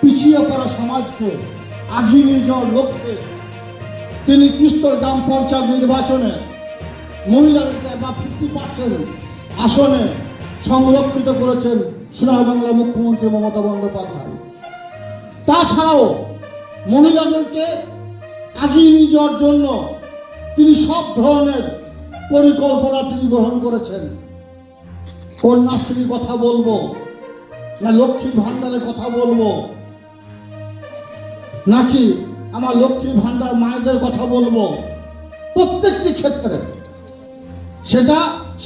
পিছিয়ে পড়া সমাজকে আগিয়ে যাওয়ার লক্ষ্যে তিনি তিস্তর গ্রাম পঞ্চায়েত নির্বাচনে মহিলাদেরকে বা ফিফটি পার্সেন্ট আসনে সংরক্ষিত করেছেন সোনার বাংলা মুখ্যমন্ত্রী মমতা বন্দ্যোপাধ্যায়। তাছাড়াও মহিলাদেরকে আগিয়ে নিয়ে যাওয়ার জন্য তিনি সব ধরনের পরিকল্পনা তিনি গ্রহণ করেছেন। কন্যাশ্রীর কথা বলব, না লক্ষ্মী ভাণ্ডারের কথা বলব, নাকি আমার লক্ষ্মী ভাণ্ডার মায়েদের কথা বলব। প্রত্যেকটি ক্ষেত্রে সেটা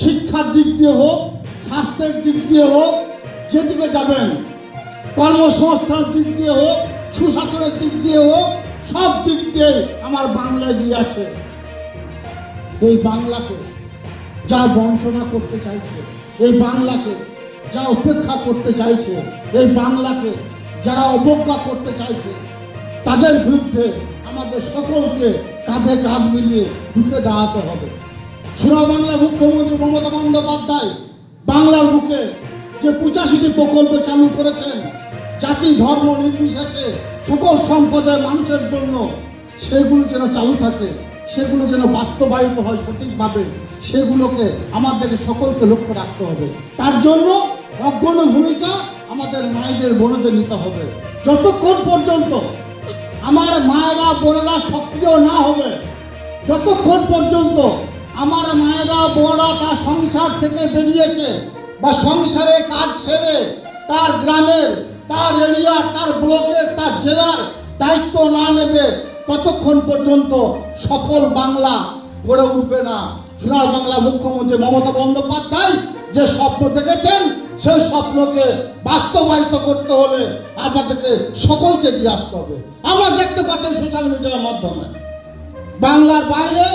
শিক্ষার দিক দিয়ে হোক, স্বাস্থ্যের দিক দিয়ে হোক যেদিকে যাবেন। কর্মসংস্থান দিক দিয়ে হোক, সুশাসনের দিক দিয়ে হোক, সব দিক দিয়ে আমার বাংলা এগিয়ে আছে। এই বাংলাকে যারা বঞ্চনা করতে চাইছে, এই বাংলাকে যারা উপেক্ষা করতে চাইছে, এই বাংলাকে যারা অবজ্ঞা করতে চাইছে, তাদের বিরুদ্ধে আমাদের সকলকে কাঁধে কাঁধ মিলিয়ে ঢুকে দাঁড়াতে হবে। সোনা বাংলা মুখ্যমন্ত্রী মমতা বন্দ্যোপাধ্যায় বাংলার বুকে যে পঁচাশিটি প্রকল্প চালু করেছেন, জাতি, ধর্ম, নির্বিশেষে সকল সম্পদের মানুষের জন্য সেগুলো যেন চালু থাকে, সেগুলো যেন বাস্তবায়িত হয় সঠিকভাবে, সেগুলোকে আমাদের সকলকে লক্ষ্য রাখতে হবে। তার জন্য অগ্রণী ভূমিকা আমাদের মায়েদের, বোনদের নিতে হবে। যতক্ষণ পর্যন্ত আমার মায়েরা, বোনেরা সক্রিয় না হবে, যতক্ষণ পর্যন্ত আমার মায়েরা, বোনরা তার সংসার থেকে বেরিয়েছে বা সংসারে কাজ সেরে, তার গ্রামের, তার এরিয়া, তার ব্লকের তার জেলার দায়িত্ব না নেবে, ততক্ষণ পর্যন্ত সফল বাংলা গড়ে উঠবে না। সোনার বাংলা মুখ্যমন্ত্রী মমতা বন্দ্যোপাধ্যায় যে স্বপ্ন দেখেছেন, সেই স্বপ্নকে বাস্তবায়িত করতে হলে আমাদেরকে সকলকে দিয়ে আসতে হবে। আমরা দেখতে পাচ্ছি সোশ্যাল মিডিয়ার মাধ্যমে। বাংলার বাইরে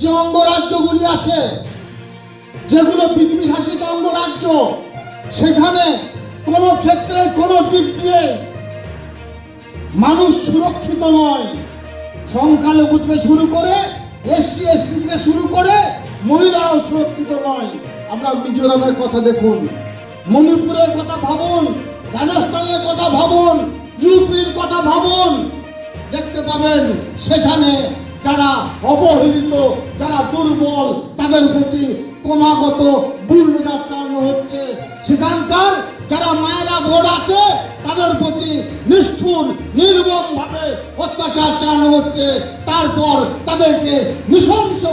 যে অঙ্গরাজ্যগুলি আছে যেগুলো বিজেপি শাসিত অঙ্গরাজ্য সেখানে কোনো ক্ষেত্রে কোনো দিক দিয়ে মানুষ সুরক্ষিত নয়। সংখ্যালঘু থেকে শুরু করে এসসি এসটি থেকে শুরু করে মহিলারাও সুরক্ষিত নয়। আমরা মিজোরামের কথা দেখুন, মণিপুরের কথা ভাবুন, রাজস্থানের কথা ভাবুন, ইউপির কথা ভাবুন, দেখতে পাবেন সেখানে যারা অবহেলিত, যারা দুর্বল, তাদের প্রতি ক্রমাগত বুল্ডোজার চালানো হচ্ছে। সেখানকার যারা মায়েরা বোর্ড আছে, তাদের প্রতি নিষ্ঠুর নির্মম ভাবে অত্যাচার চালানো হচ্ছে। তারপর তাদেরকে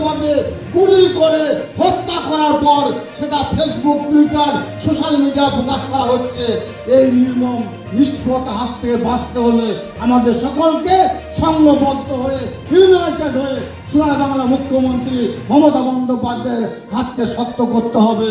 নৃশংসভাবে গুলি করে হত্যা করার পর সেটা ফেসবুক টুইটার সোশ্যাল মিডিয়া প্রকাশ করা হচ্ছে। এই নির্মম নিষ্ঠুরতা হাত থেকে বাঁচতে হলে আমাদের সকলকে সংঘবদ্ধ হয়ে ইউনাইটেড হয়ে সোনার বাংলা মুখ্যমন্ত্রী মমতা বন্দ্যোপাধ্যায়ের হাতকে শক্ত করতে হবে।